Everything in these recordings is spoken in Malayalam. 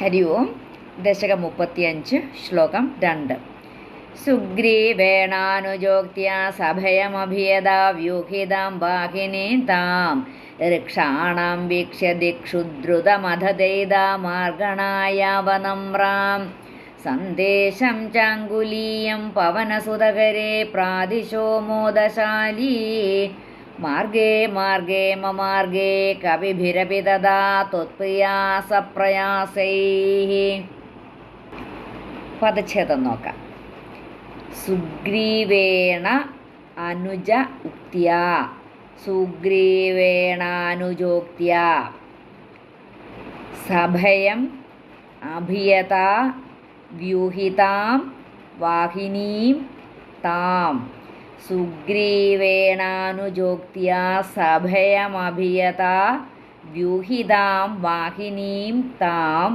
ഹരി ഓം. ദശകം മുപ്പത്തിയഞ്ച് ശ്ലോകം രണ്ട്. സുഗ്രീവേണാനുജോക്തിയ സഭയമഭിയത വ്യൂഹിതാം ബാഹിനീം താം ഋക്ഷാണം വീക്ഷ്യ ദിക്ഷുദ്രുതമധദൈതാമാർഗണായാവനമ്രാം സന്ദേശം ചാങ്കുലീയം പവനസുതകരെ പ്രാദിശോ മാർഗേ മമാർഗേ കവിഭിരപി തഥാ ത്വത്പ്രിയാ സപ്രയാസൈः പദച്ഛേദം നോക്കാം. സുഗ്രീവേണ അനുജ ഉക്തിയ. സുഗ്രീവേണാനുജോക്തിയ. സഭയം അഭിയത വ്യൂഹിതാം വാഹിനീം താം. സുഗ്രീവേണാനുജോക്തിയ സഭയമഭിയത വ്യൂഹിതാം വാഹിനീം താം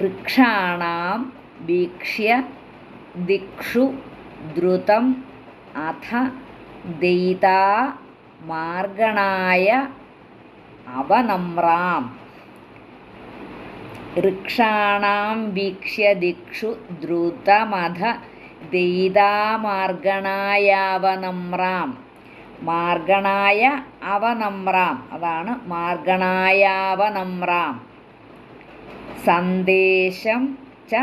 ഋക്ഷാണാം വീക്ഷ്യ ദിക്ഷു ദ്രുതം അഥ ദയിതാ മാർഗണായ അവനമ്രാം ഋക്ഷാണാം വീക്ഷ്യ ദിക്ഷു ദ്രുതമധ ദയിതാമാർഗണായാവനമ്രാം മാർഗണായ അവനമ്രാം. അതാണ് മാർഗണായാവനമ്രാം. സന്ദേശം ച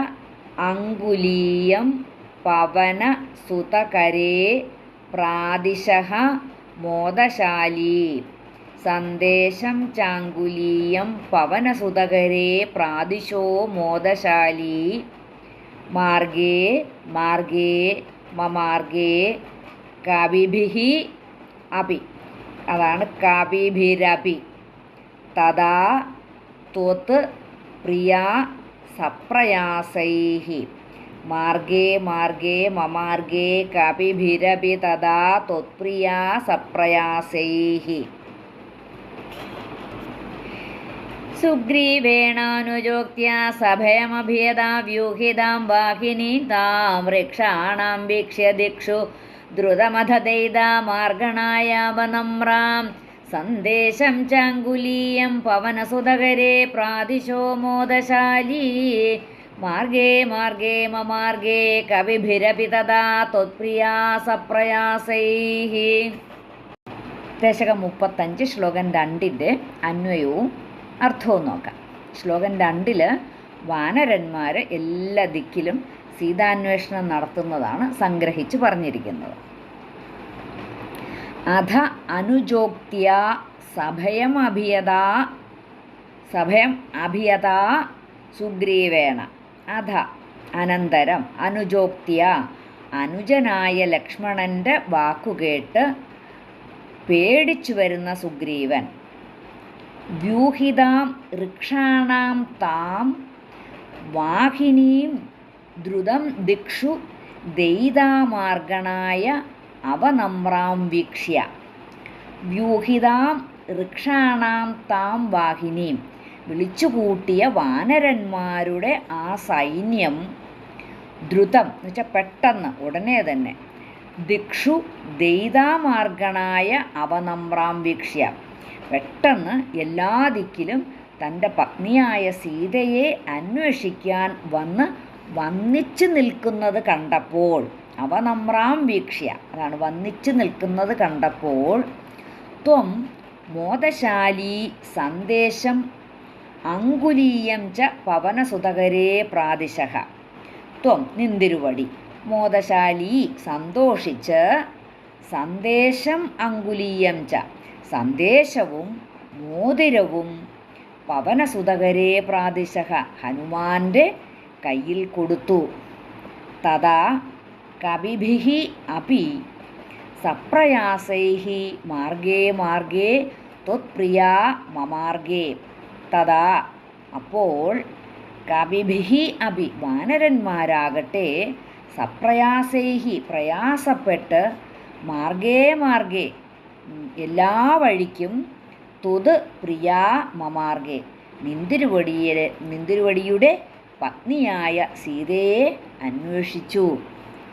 അങ്കുലീയം പവന സുതകരേ പ്രാദിശഃ മോദശാലീ. സന്ദേശം ചാങ്കുലീയം പവനസുതകരേ പ്രാദിശോ മോദശാലീ. മാർഗേ മാർഗേ മമാർഗേ കവിഭി അപി അതാണ് കവിഭിരപി തഥാ ത്വത്ത് പ്രിയ സപ്രയാസൈഹി. മാർഗേ മാർഗേ മമാർഗേ കവിഭിരപി തഥാ ത്വത്പ്രിയ സപ്രയാസൈः സുഗ്രീവേണാനുജോക്ത്യ സഭയമഭിയത വ്യൂഹിതാം വാഹിനീം താം വൃക്ഷാണാം വീക്ഷ്യ ദിക്ഷു. ദ്രുതമധദൈതാമാർഗണായാവനമ്രാം സന്ദേശം ചാങ്കുലീയം പവനസുതകരെ പ്രാതിശോ മോദശാലീ. മാർഗേ മാർഗേ മമാർഗേ കവിഭിരപി തഥാ ത്വത്പ്രിയാ സപ്രയാസൈः ദശകം മുപ്പത്തഞ്ച് ശ്ലോകം രണ്ടിന്റെ അന്വയവും അർത്ഥവും നോക്കാം. ശ്ലോകം രണ്ടിൽ വാനരന്മാർ എല്ലാ ദിക്കിലും സീതാന്വേഷണം നടത്തുന്നതാണ് സംഗ്രഹിച്ച് പറഞ്ഞിരിക്കുന്നത്. അധ അനുജോക്തിയ സഭയം അഭിയത സഭയം അഭിയത സുഗ്രീവേണ. അധ അനന്തരം അനുജോക്തിയ അനുജനായ ലക്ഷ്മണന്റെ വാക്കുകേട്ട് പേടിച്ചു വരുന്ന സുഗ്രീവൻ വ്യൂഹിതാം ഋക്ഷാണാം താം വാഹിനീം ദ്രുതം ദിക്ഷു ദൈതാമാർഗണായ അവനമ്രാം വീക്ഷ്യ. വ്യൂഹിതാം ഋക്ഷാണാം താം വാഹിനീം വിളിച്ചുകൂട്ടിയ വാനരന്മാരുടെ ആ സൈന്യം ദ്രുതം എന്ന് വെച്ചാൽ പെട്ടെന്ന് ഉടനെ തന്നെ. ദിക്ഷു ദൈതാമാർഗണായ അവനമ്രാം വീക്ഷ്യ. പെട്ടെന്ന് എല്ലാ ദിക്കിലും തന്റെ പത്നിയായ സീതയെ അന്വേഷിക്കാൻ വന്ന് വന്നിച്ചു നിൽക്കുന്നത് കണ്ടപ്പോൾ അവ നമ്രാം വീക്ഷ്യ അതാണ് വന്നിച്ചു നിൽക്കുന്നത് കണ്ടപ്പോൾ ത്വം മോദശാലി സന്ദേശം അങ്കുലീയം ച പവനസുതകരേ പ്രാതിശഹ ത്വം നിന്തിരുവടി മോദശാലി സന്തോഷിച്ച് സന്ദേശം അങ്കുലീയം ച സന്ദേശവും മോതിരവും പവനസുതകരെ പ്രാദിശഹ ഹനുമാന്റെ കയ്യിൽ കൊടുത്തു. തഥാ കവിഭി അപി സപ്രയാസൈ മാർഗേ മാർഗേ ത്വത്പ്രിയാ മമാർഗേ. തഥാ അപ്പോൾ കവിഭി അപി വാനരന്മാരാകട്ടെ സപ്രയാസൈഹി പ്രയാസപ്പെട്ട് മാർഗേ മാർഗേ എല്ലാ വഴിക്കും തുത് പ്രിയാ മമാർഗെ. നിന്തിരുവടിയെ നിന്തിരുവടിയുടെ പത്നിയായ സീതയെ അന്വേഷിച്ചു.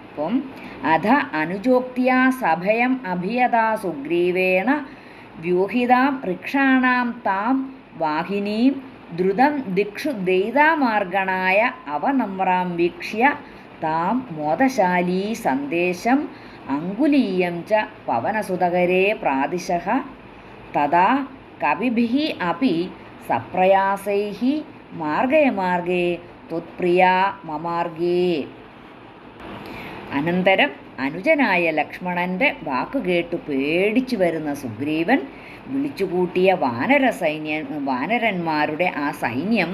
അപ്പം അധ അനുജോക്തിയ സഭയം അഭിയതാ സുഗ്രീവേണ വ്യൂഹിതാം വൃക്ഷാണാം താം വാഹിനീം ദ്രുതം ദിക്ഷു ദൈതാമാർഗണായ അവനമ്രാം വീക്ഷ്യ താം മോദശാലീ സന്ദേശം അങ്കുലീയം ച പവനസുതകരേ പ്രാതിശഹ തഥാ കവിഭിः അപ്പി സപ്രയാസൈः മാർഗേ മാർഗേ ത്വത്പ്രിയാ മമാർഗേ. അനന്തരം അനുജനായ ലക്ഷ്മണന്റെ വാക്കുകേട്ടു പേടിച്ചു വരുന്ന സുഗ്രീവൻ വിളിച്ചുകൂട്ടിയ വാനര സൈന്യ വാനരന്മാരുടെ ആ സൈന്യം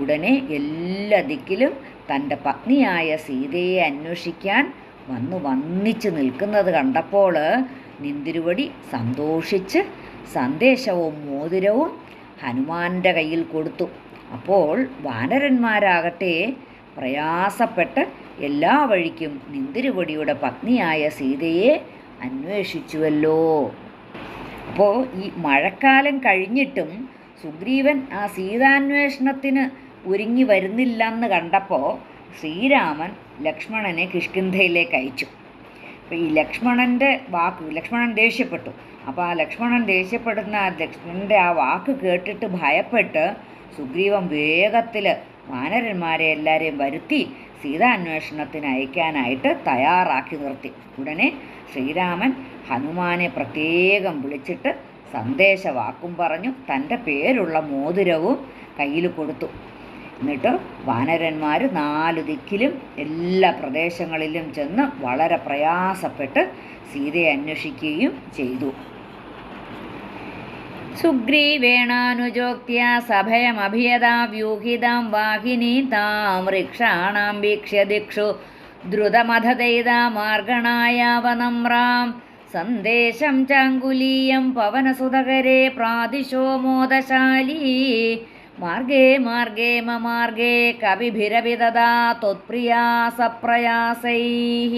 ഉടനെ എല്ലാ ദിക്കിലും തന്റെ പത്നിയായ സീതയെ അന്വേഷിക്കാൻ വന്നു വന്നിച്ച് നിൽക്കുന്നത് കണ്ടപ്പോൾ നിന്തിരുവടി സന്തോഷിച്ച് സന്ദേശവും മോതിരവും ഹനുമാന്റെ കയ്യിൽ കൊടുത്തു. അപ്പോൾ വാനരന്മാരാകട്ടെ പ്രയാസപ്പെട്ട് എല്ലാ വഴിക്കും നിന്തിരുവടിയുടെ പത്നിയായ സീതയെ അന്വേഷിച്ചുവല്ലോ. അപ്പോൾ ഈ മഴക്കാലം കഴിഞ്ഞിട്ടും സുഗ്രീവൻ ആ സീതാന്വേഷണത്തിന് ഒരുങ്ങി വരുന്നില്ലെന്ന് കണ്ടപ്പോൾ ശ്രീരാമൻ ലക്ഷ്മണനെ കിഷ്കിന്ധയിലേക്ക് അയച്ചു. അപ്പോൾ ഈ ലക്ഷ്മണന്റെ വാക്ക് ലക്ഷ്മണൻ ദേഷ്യപ്പെട്ടു. അപ്പോൾ ആ ലക്ഷ്മണൻ ദേഷ്യപ്പെടുന്ന ആ ലക്ഷ്മണന്റെ ആ വാക്ക് കേട്ടിട്ട് ഭയപ്പെട്ട് സുഗ്രീവൻ വേഗത്തിൽ വാനരന്മാരെ എല്ലാവരെയും വരുത്തി സീതാന്വേഷണത്തിന് അയക്കാനായിട്ട് തയ്യാറാക്കി നിർത്തി. ഉടനെ ശ്രീരാമൻ ഹനുമാനെ പ്രത്യേകം വിളിച്ചിട്ട് സന്ദേശവാക്കും പറഞ്ഞു തന്റെ പേരുള്ള മോതിരവും കയ്യിൽ കൊടുത്തു. എന്നിട്ട് വാനരന്മാർ നാല് ദിക്കിലും എല്ലാ പ്രദേശങ്ങളിലും ചെന്ന് വളരെ പ്രയാസപ്പെട്ട് സീതയെ അന്വേഷിക്കുകയും ചെയ്തു. സുഗ്രീവേണാനുജോക്തിയ സഭയമഭിയതാ വ്യൂഹിതാം വാഹിനി താം വൃക്ഷാണാം വീക്ഷ്യ ദിക്ഷു. ദ്രുതമധദൈതാ മാർഗണായാവനമ്രാം സന്ദേശം ചാങ്കുലീയം പവനസുതകരേ പ്രാദിശോ മോദശാലീ മാർഗേ മാർഗേ മമാർഗേ കവിഭിരവിദദാ ത്വത്പ്രിയാ സപ്രയാസൈः